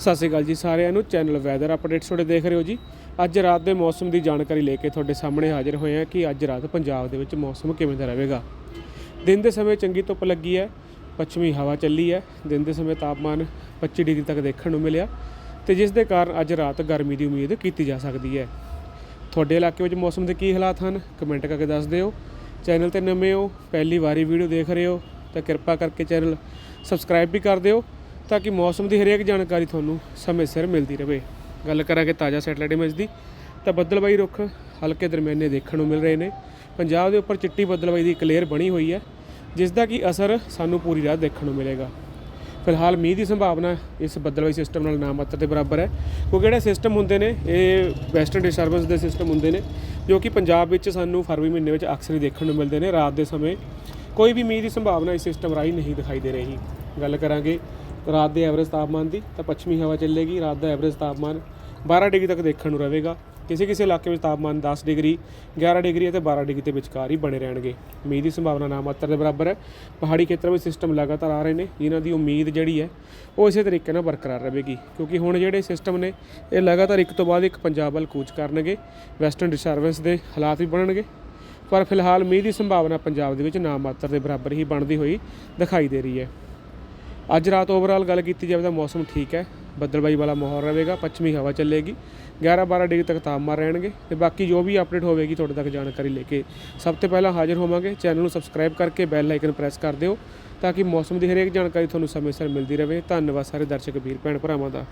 ਸਤਿ ਸ਼੍ਰੀ ਅਕਾਲ ਜੀ ਸਾਰਿਆਂ ਨੂੰ ਚੈਨਲ ਵੈਦਰ ਅਪਡੇਟਸ ਤੁਹਾਡੇ ਦੇਖ ਰਹੇ ਹੋ ਜੀ। ਅੱਜ ਰਾਤ ਦੇ ਮੌਸਮ ਦੀ ਜਾਣਕਾਰੀ ਲੈ ਕੇ ਤੁਹਾਡੇ ਸਾਹਮਣੇ ਹਾਜ਼ਰ ਹੋਏ ਹਾਂ ਕਿ ਅੱਜ ਰਾਤ ਪੰਜਾਬ ਦੇ ਵਿੱਚ ਮੌਸਮ ਕਿਵੇਂ ਦਾ ਰਹੇਗਾ। ਦਿਨ ਦੇ ਸਮੇਂ ਚੰਗੀ ਧੁੱਪ ਲੱਗੀ ਹੈ, ਪੱਛਮੀ ਹਵਾ ਚੱਲੀ ਹੈ, ਦਿਨ ਦੇ ਸਮੇਂ ਤਾਪਮਾਨ 25 ਡਿਗਰੀ ਤੱਕ ਦੇਖਣ ਨੂੰ ਮਿਲਿਆ ਤੇ ਜਿਸ ਦੇ ਕਾਰਨ ਅੱਜ ਰਾਤ ਗਰਮੀ ਦੀ ਉਮੀਦ ਕੀਤੀ ਜਾ ਸਕਦੀ ਹੈ। ਤੁਹਾਡੇ ਇਲਾਕੇ ਵਿੱਚ ਮੌਸਮ ਦੇ ਕੀ ਹਾਲਾਤ ਹਨ? ਕਮੈਂਟ ਕਰਕੇ ਦੱਸ ਦਿਓ। ਚੈਨਲ ਤੇ ਨਵੇਂ ਹੋ, ਪਹਿਲੀ ਵਾਰੀ ਵੀਡੀਓ ਦੇਖ ਰਹੇ ਹੋ, ਤਾਂ ਕਿਰਪਾ ਕਰਕੇ ਚੈਨਲ ਸਬਸਕ੍ਰਾਈਬ ਵੀ ਕਰ ਦਿਓ। ਤਾਂ ਕਿ ਮੌਸਮ ਦੀ ਹਰੇਕ ਜਾਣਕਾਰੀ ਤੁਹਾਨੂੰ ਸਮੇਂ ਸਿਰ ਮਿਲਦੀ ਰਹੇ। ਗੱਲ ਕਰਾਂਗੇ ਤਾਜ਼ਾ ਸੈਟਲਾਈਟ ਇਮੇਜ ਦੀ। ਤਾਂ ਬੱਦਲਬਾਈ ਰੁੱਖ ਹਲਕੇ ਦਰਮਿਆਨੇ ਦੇਖਣ ਨੂੰ ਮਿਲ ਰਹੇ ਨੇ। ਪੰਜਾਬ ਦੇ ਉੱਪਰ ਚਿੱਟੀ ਬੱਦਲਬਾਈ ਦੀ ਕਲੇਅਰ ਬਣੀ ਹੋਈ ਹੈ ਜਿਸ ਦਾ ਕੀ ਅਸਰ ਸਾਨੂੰ ਪੂਰੀ ਰਾਤ ਦੇਖਣ ਨੂੰ ਮਿਲੇਗਾ। ਫਿਲਹਾਲ ਮੀਂਹ ਦੀ ਸੰਭਾਵਨਾ ਇਸ ਬੱਦਲਬਾਈ ਸਿਸਟਮ ਨਾਲ ਨਾ ਮਾਤਰ ਦੇ ਬਰਾਬਰ ਹੈ। ਕਿਉਂਕਿ ਜਿਹੜੇ ਸਿਸਟਮ ਹੁੰਦੇ ਨੇ, ਇਹ ਵੈਸਟਰਨ ਡਿਸਟਰਬੈਂਸ ਦੇ ਸਿਸਟਮ ਹੁੰਦੇ ਨੇ, ਜੋ ਕਿ ਪੰਜਾਬ ਵਿੱਚ ਸਾਨੂੰ ਫਰਵਰੀ ਮਹੀਨੇ ਵਿੱਚ ਅਕਸਰ ਹੀ ਦੇਖਣ ਨੂੰ ਮਿਲਦੇ ਨੇ। ਰਾਤ ਦੇ ਸਮੇਂ ਕੋਈ ਵੀ ਮੀਂਹ ਦੀ ਸੰਭਾਵਨਾ ਇਸ ਸਿਸਟਮ ਰਾਹੀਂ ਨਹੀਂ ਦਿਖਾਈ ਦੇ ਰਹੀ। ਗੱਲ ਕਰਾਂਗੇ ਰਾਤ ਦੇ ਐਵਰੇਜ ਤਾਪਮਾਨ ਦੀ ਤਾਂ ਪੱਛਮੀ ਹਵਾ ਚੱਲੇਗੀ, ਰਾਤ ਦਾ ਐਵਰੇਜ ਤਾਪਮਾਨ 12 ਡਿਗਰੀ ਤੱਕ ਦੇਖਣ ਨੂੰ ਰਹੇਗਾ। ਕਿਸੇ ਕਿਸੇ ਇਲਾਕੇ ਵਿੱਚ ਤਾਪਮਾਨ 10 ਡਿਗਰੀ 11 ਡਿਗਰੀ ਅਤੇ 12 ਡਿਗਰੀ ਦੇ ਵਿਚਕਾਰ ਹੀ ਬਣੇ ਰਹਿਣਗੇ। ਮੀਂਹ ਦੀ ਸੰਭਾਵਨਾ ਨਾ ਮਾਤਰ ਦੇ ਬਰਾਬਰ ਹੈ। ਪਹਾੜੀ ਖੇਤਰਾਂ ਵਿੱਚ ਸਿਸਟਮ ਲਗਾਤਾਰ ਆ ਰਹੇ ਨੇ, ਜਿਨ੍ਹਾਂ ਦੀ ਉਮੀਦ ਜਿਹੜੀ ਹੈ, ਉਹ ਇਸੇ ਤਰੀਕੇ ਨਾਲ ਬਰਕਰਾਰ ਰਹੇਗੀ। ਕਿਉਂਕਿ ਹੁਣ ਜਿਹੜੇ ਸਿਸਟਮ ਨੇ, ਇਹ ਲਗਾਤਾਰ ਇੱਕ ਤੋਂ ਬਾਅਦ ਇੱਕ ਪੰਜਾਬ ਵੱਲ ਕੂਚ ਕਰਨਗੇ। ਵੈਸਟਰਨ ਡਿਸਟਰਬੈਂਸ ਦੇ ਹਾਲਾਤ ਵੀ ਬਣਨਗੇ। ਪਰ ਫਿਲਹਾਲ ਮੀਂਹ ਦੀ ਸੰਭਾਵਨਾ ਪੰਜਾਬ ਦੇ ਵਿੱਚ ਨਾ ਮਾਤਰ ਦੇ ਬਰਾਬਰ ਹੀ ਬਣਦੀ ਹੋਈ ਦਿਖਾਈ ਦੇ ਰਹੀ ਹੈ। ਅੱਜ ਰਾਤ ਓਵਰਆਲ ਗੱਲ ਕੀਤੀ ਜਾਵੇ ਤਾਂ ਮੌਸਮ ਠੀਕ ਹੈ, ਬੱਦਲਬਾਈ ਵਾਲਾ ਮਾਹੌਲ ਰਹੇਗਾ, ਪੱਛਮੀ ਹਵਾ ਚੱਲੇਗੀ 11 12 ਡਿਗਰੀ ਤੱਕ ਤਾਪਮਾਨ ਰਹਿਣਗੇ ਤੇ ਬਾਕੀ ਜੋ ਵੀ ਅਪਡੇਟ ਹੋਵੇਗੀ ਤੁਹਾਡੇ ਤੱਕ ਜਾਣਕਾਰੀ ਲੈ ਕੇ ਸਭ ਤੋਂ ਪਹਿਲਾਂ ਹਾਜ਼ਰ ਹੋਵਾਂਗੇ। ਚੈਨਲ ਨੂੰ ਸਬਸਕ੍ਰਾਈਬ ਕਰਕੇ ਬੈਲ ਆਈਕਨ ਪ੍ਰੈਸ ਕਰ ਦਿਓ ਤਾਂ ਕਿ ਮੌਸਮ ਦੀ ਹਰੇਕ ਜਾਣਕਾਰੀ ਤੁਹਾਨੂੰ ਸਮੇਂ ਸਿਰ ਮਿਲਦੀ ਰਹੇ। ਧੰਨਵਾਦ ਸਾਰੇ ਦਰਸ਼ਕ, ਵੀਰ, ਭੈਣ, ਭਰਾਵਾਂ ਦਾ।